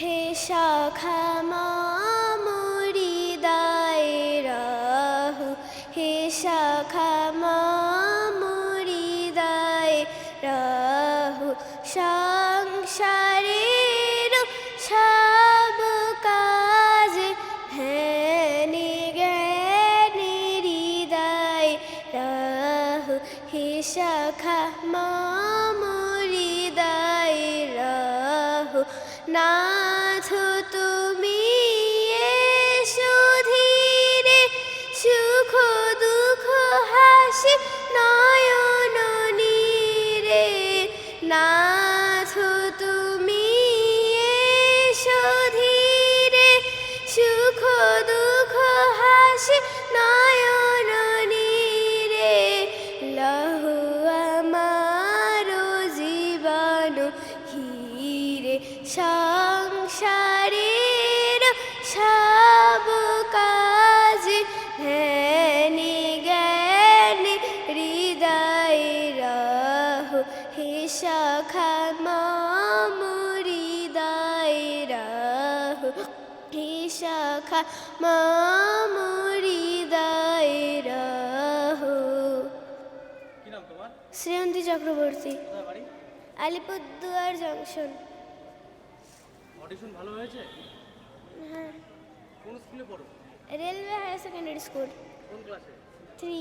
হে শাখা মামুরি রাহু, হে শাখা মামুরি রাহু, সংসারের সব কাজ ধ্যানে জ্ঞানে হৃদয় রাহু, হে শাখা মামুরি রাহু নাথ তুমি এসো ধীরে। সুখ দুঃখ হাসি নয়ন নীরে। লহু আমার জীবন হিরে। সংসারের হে শাখা হে শাখা শ্রেয়ন্তী চক্রবর্তী আলিপুরদুয়ার জংশন অডিশন ভালো হয়েছে? হ্যাঁ। কোন স্কুলে পড়ো? রেলওয়ে হায়ার সেকেন্ডারি স্কুল কোন ক্লাসে থ্রি